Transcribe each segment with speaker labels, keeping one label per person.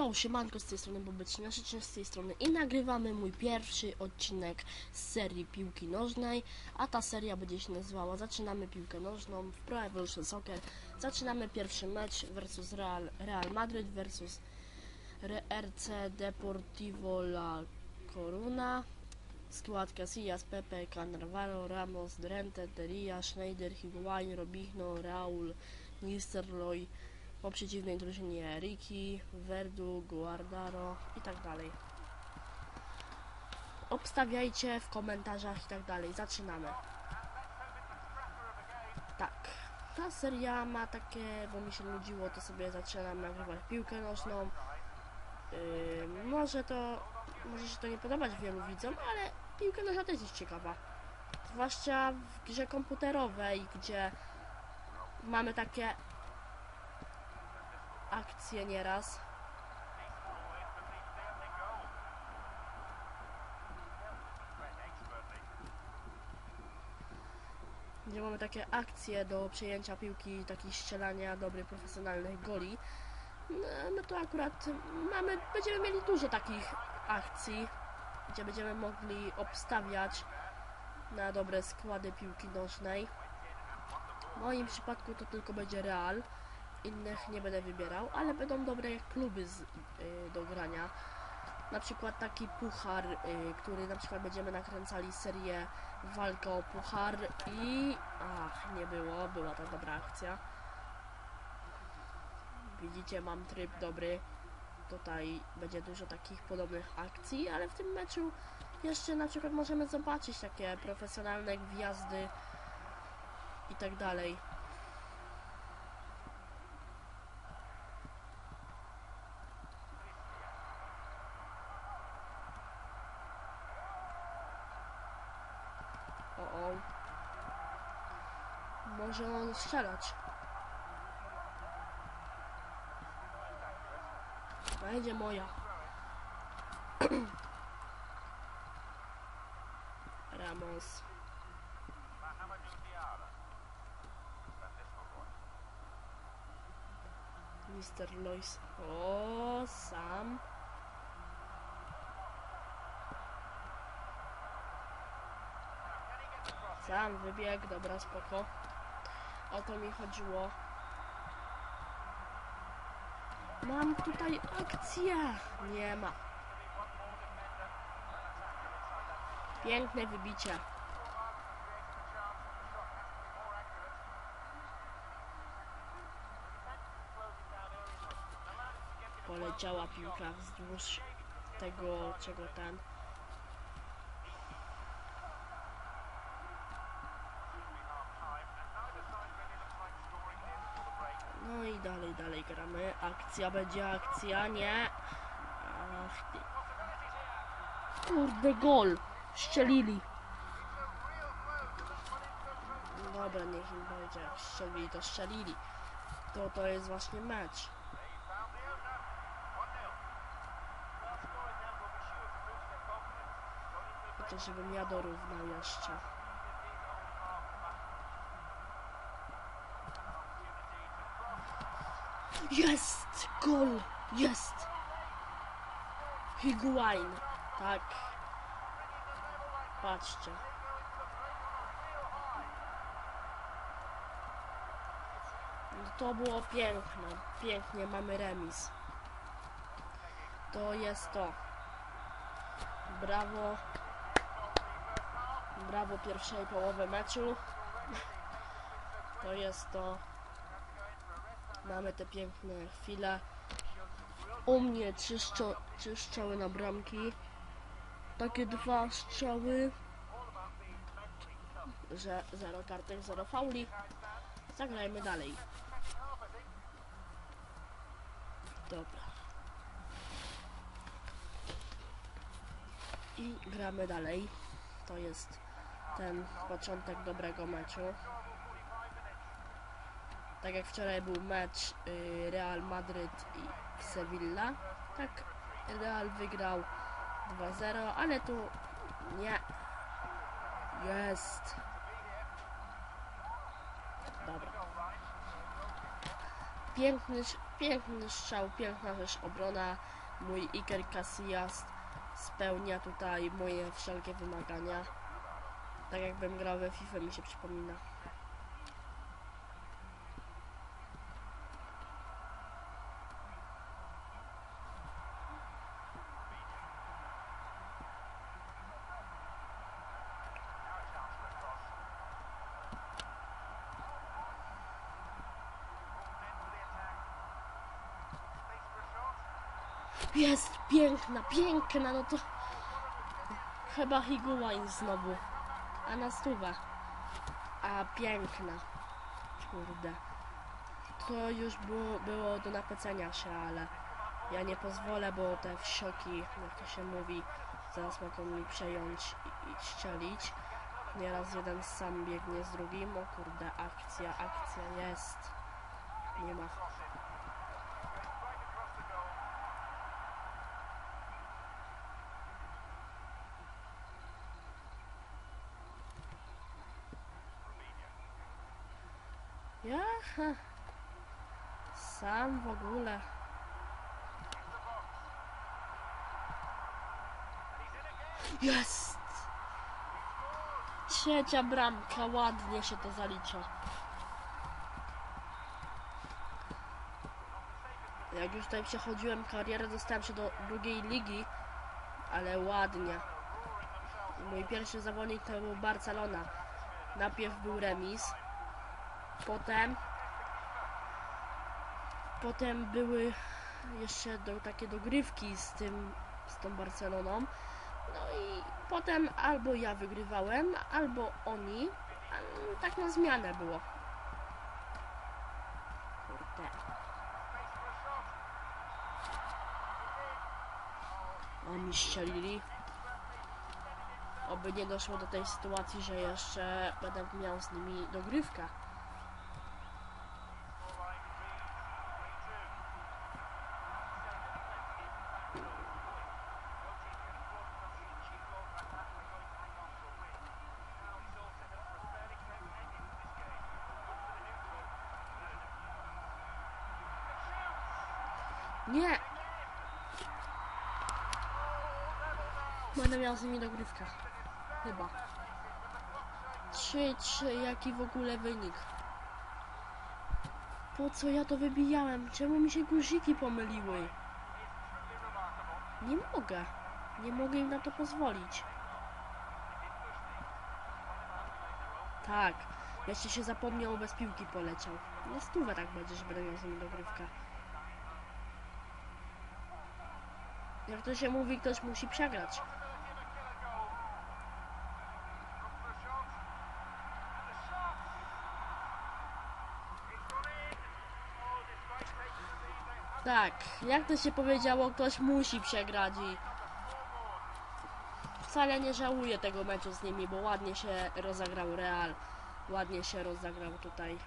Speaker 1: Jo, siemanko z tej strony Bobyczny, nasze z tej strony i nagrywamy mój pierwszy odcinek z serii piłki nożnej, a ta seria będzie się nazywała Zaczynamy piłkę nożną w Pro Evolution Soccer. Zaczynamy pierwszy mecz versus Real, Real Madrid versus RC Deportivo La Coruna. Skład Casillas, Pepe, Cannavaro, Ramos, Drente, Teria, Schneider, Higuain, Robinho, Raul, Nistelrooy, po przeciwnej drużynie Riki, Verdu, Guardaro i tak dalej. Obstawiajcie w komentarzach i tak dalej. Zaczynamy. Tak. Ta seria ma takie, bo mi się nudziło, to sobie zaczynam nagrywać piłkę nożną. Yy, może to, może się to nie podobać wielu widzom, ale piłka nożna też jest ciekawa. Zwłaszcza w grze komputerowej, gdzie mamy takie akcje nieraz. Gdzie mamy takie akcje do przejęcia piłki, takich strzelania dobrych, profesjonalnych goli. No, no to akurat mamy, będziemy mieli dużo takich akcji, gdzie będziemy mogli obstawiać na dobre składy piłki nożnej. W moim przypadku to tylko będzie Real innych nie będę wybierał, ale będą dobre kluby z, y, do grania. Na przykład taki puchar, y, który na przykład będziemy nakręcali serię walka o puchar i... Ach, nie było, była to dobra akcja. Widzicie, mam tryb dobry. Tutaj będzie dużo takich podobnych akcji, ale w tym meczu jeszcze na przykład możemy zobaczyć takie profesjonalne gwiazdy i tak dalej. O, o. Może on strzelać. Będzie moja. Ramos. Mister Lois. O, sam. Sam wybieg, dobra, spoko. O to mi chodziło. Mam tutaj akcję. Nie ma. Piękne wybicie. Poleciała piłka wzdłuż tego, czego ten. No i dalej, dalej gramy. Akcja będzie akcja, nie. Ach ty. Kurde, gol. Strzelili. Dobra, niech im będzie. Strzelili, to strzelili. To to jest właśnie mecz. To żebym ja dorównał jeszcze. Jest! Gol! Jest! Higuain. Tak. Patrzcie. No To było piękne. Pięknie mamy remis. To jest to. Brawo. Brawo pierwszej połowy meczu. To jest to. Mamy te piękne chwile. U mnie trzy, trzy strzały na bramki. Takie dwa strzały. Że zero kartek, zero fauli. Zagrajmy dalej. Dobra. I gramy dalej. To jest ten początek dobrego meczu. Tak jak wczoraj był mecz y, Real Madryt i Sevilla. Tak, Real wygrał 2-0, ale tu nie. Jest. Dobra. Piękny, piękny strzał, piękna też obrona. Mój Iker Casillas spełnia tutaj moje wszelkie wymagania. Tak jakbym grał we FIFA mi się przypomina. Jest piękna, piękna, no to chyba Higuain znowu. A na stówę. A piękna. Kurde. To już było, było do napędzenia się, ale ja nie pozwolę, bo te wsioki, jak to się mówi, zaraz mogą mi przejąć i, i strzelić. Nieraz jeden sam biegnie z drugim. O kurde, akcja, akcja jest. Nie ma. Ja? Sam w ogóle. Jest! Trzecia bramka, ładnie się to zalicza. Jak już tutaj przechodziłem karierę, dostałem się do drugiej ligi, ale ładnie. Mój pierwszy zawodnik to był Barcelona. Najpierw był remis, Potem potem były jeszcze do, takie dogrywki z tym z tą Barceloną. No i potem albo ja wygrywałem, albo oni. Tak na zmianę było. Kurde. Oni strzelili. Oby nie doszło do tej sytuacji, że jeszcze będę miał z nimi dogrywkę. Nie! Będę miał z nimi dogrywkę. Chyba. 3-3, jaki w ogóle wynik? Po co ja to wybijałem? Czemu mi się guziki pomyliły? Nie mogę. Nie mogę im na to pozwolić. Tak. Jeszcze się zapomniał, bez piłki poleciał. Na stówę tak będzie, że będę miał z nimi dogrywkę. Jak to się mówi, ktoś musi przegrać. Tak, jak to się powiedziało, ktoś musi przegrać i wcale nie żałuję tego meczu z nimi, bo ładnie się rozegrał Real. Ładnie się rozegrał tutaj.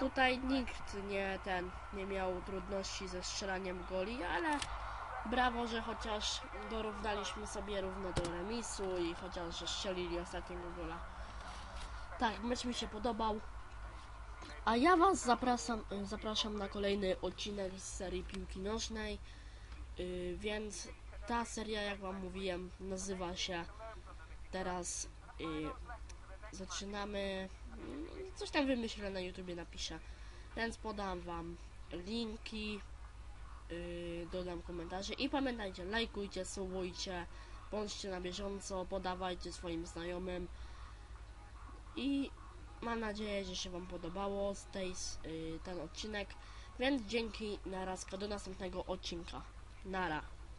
Speaker 1: Tutaj nikt nie ten nie miał trudności ze strzelaniem goli, ale brawo, że chociaż dorównaliśmy sobie równo do remisu i chociaż że strzelili ostatniego gola. Tak, mecz mi się podobał. A ja Was zapraszam, zapraszam na kolejny odcinek z serii piłki nożnej. Yy, więc ta seria, jak Wam mówiłem, nazywa się teraz. Yy, zaczynamy. Coś tam wymyślę na YouTubie, napiszę. Więc podam Wam linki, yy, dodam komentarze i pamiętajcie, lajkujcie, subujcie, bądźcie na bieżąco, podawajcie swoim znajomym i mam nadzieję, że się Wam podobało z tej, yy, ten odcinek, więc dzięki, narazka, do następnego odcinka. Nara.